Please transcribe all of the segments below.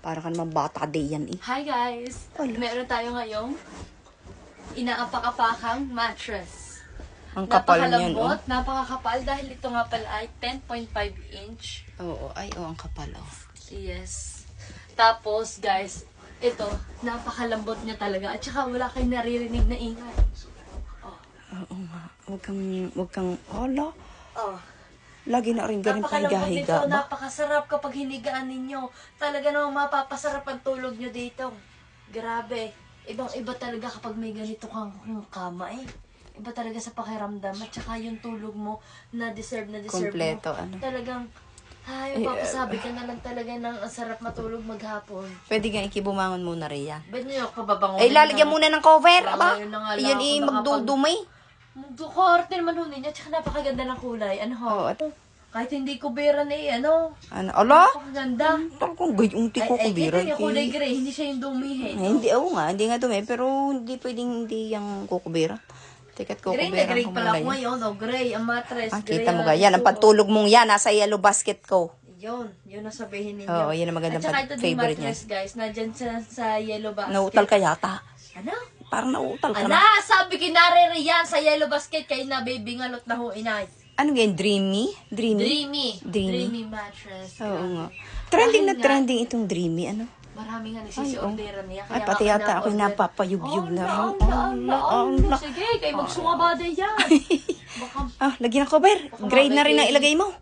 Para ka naman bata day yan eh. Hi guys! Ala. Meron tayo ngayong inaapak-apakang mattress. Ang kapal niyan, oh. Napakakapal dahil ito nga pala ay 10.5 inch. Oo, ay, oo, ang kapal, oh. Yes. Tapos guys, ito, napakalambot niya talaga. At saka wala kayong naririnig na ingay. Oo nga. Huwag kang, huwag kang, hala. Oh. Lagi na rin ganun kayo ba? napakasarap kapag hinigaan ninyo. Talaga namang mapapasarap ang tulog nyo dito. Grabe. Ibang-iba talaga kapag may ganito kang kama eh. Iba talaga sa pakiramdam. At saka yung tulog mo na deserve na deserve Kompleto, mo. ano? Talagang, ay, Eh, papasabi ka na lang talaga ng ang sarap matulog maghapon. Pwede nga ikibumangon muna yan. Ba't nyo yung pababangon? Ay, lalagyan muna ng cover, aba. Ayun na nga lang Yan eh. Magdukarte naman ho ninyo. At saka napakaganda ng kulay. Ano ho? Oo, at, Kahit hindi kubera na eh, ano? ano, ala? Napakaganda. Talagang gayong tiko ko Ay, ay, biran. ito yung kulay gray, hindi siya yung dumihin. Ay, hindi, oo nga, hindi nga dumi. Pero hindi pwedeng hindi yung kukubira. Tikat Gray kukubira. na gray ko pala ako ngayon, oh, gray, ang mattress, Ah, gray. kita mo ga. Yan, ang pantulog mong yan. Nasa yellow basket ko. Yun, yun ang sabihin ninyo. Oo, yun ang magandang At saka ito din favorite mattress, guys, nandyan sa, sa yellow basket. Nautal ka yata. Ano? Parang nautal ka na. Ala, sabi kinare riyan sa yellow basket kay na baby ngalot na ho inay. Ano yan? Dreamy? Dreamy? Dreamy. Dreamy. Dreamy mattress. Oo nga. Trending na nga- trending itong Dreamy. Ano? Marami nga oh. nagsisi-orderan niya. Ay, pati yata na-order. napapayugyug na. Oh, Oh, la, oh, la. Sige, kay magsungabada yan. Baka Ah, lagyan ng cover. Grade na rin ang ilagay mo.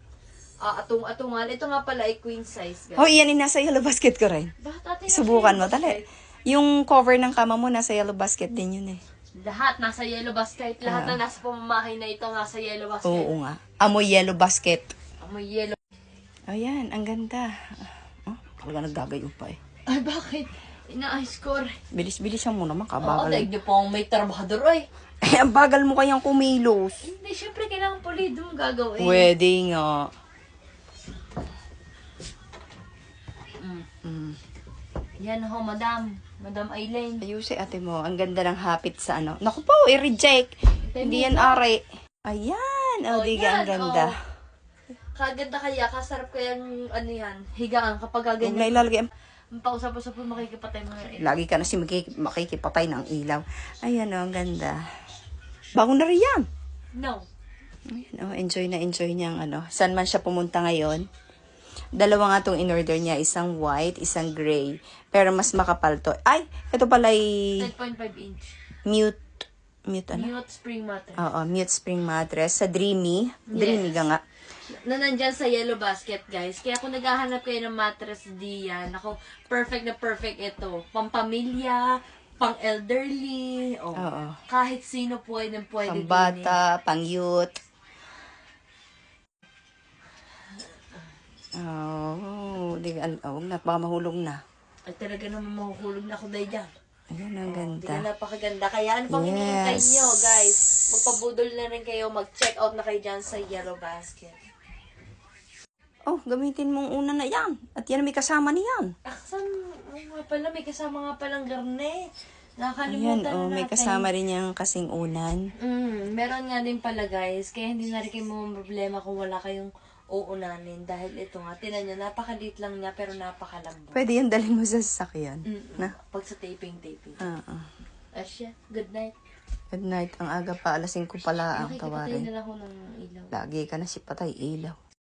Ah, atong atungal. Ito nga pala ay queen size, guys. Oh, iyan yung nasa yellow basket ko rin. Bakit ate Subukan mo, tali. Yung cover ng kama mo, nasa yellow basket din yun eh. Lahat nasa yellow basket. Lahat na nasa pamamahay na ito nasa yellow basket. Ah. Oo nga. Amoy yellow basket. Amoy yellow. Ayan, ang ganda. Oh, talaga nagdagayo pa eh. Ay, bakit? Ina-ice core. Bilis-bilis siya muna, Oo, makabagal. daig niyo po ang may trabahador, ay. Eh, ang bagal mo kayang kumilos. Hindi, syempre kailangan pulido mo gagawin. Pwede nga. Mm. Yan ho, madam. Madam Aileen. Ayusin ate mo, ang ganda ng hapit sa ano. Naku po, i-reject. Hindi yan are. Ayan, oh, Oh, diga, ang yan, ganda. oh. Kaganda kaya, kasarap kaya yung ano yan, higaan kapag Huwag na gaganyan. ilalagay. Ang pausap-usap po makikipatay mga rin. Lagi ka na si makik- makikipatay ng ilaw. Ayan, oh, ang ganda. Bago na rin yan. No. Ayan, oh, enjoy na enjoy niya ang ano. Saan man siya pumunta ngayon. Dalawa nga itong in-order niya. Isang white, isang gray. Pero mas makapal to. Ay, ito pala ay 10.5 inch. mute. Mute ano? Mute spring mattress. Oo, mute spring mattress. Sa Dreamy. Dreamy ka nga. Na nandyan sa yellow basket, guys. Kaya kung naghahanap kayo ng mattress diyan, ako, perfect na perfect ito. Pampamilya, pang elderly, oh, Oo. kahit sino pwede pwede din eh. Pambata, Oh, di ka, oh, na, baka mahulog na. Ay talaga naman mahuhulog na ako dahil dyan. Ayan, ang Hindi ka ganda. napakaganda. Kaya ano pang Yes. hinihintay nyo, guys? Magpabudol na rin kayo, mag-check out na kayo dyan sa yellow basket. Oh, gamitin mong una na yan. At yan may kasama niyan. Ah, saan, oh, nga pala, may kasama nga palang garne. Ayan, Nakakalimutan oh, na may natin. kasama rin yung kasing unan. Mm, meron nga din pala guys, kaya hindi na rin kayo mga problema kung wala kayong uunanin. Dahil ito nga, tinan nyo, napakaliit lang niya pero napakalambot. Pwede yan dalhin mo sa sasakyan. Mm, Na? Pag sa taping-taping. Oo. Asya, good night. Good night. Ang aga pa, alas 5 pala ang tawarin. na lang ako ng ilaw. Lagi ka na si patay ilaw.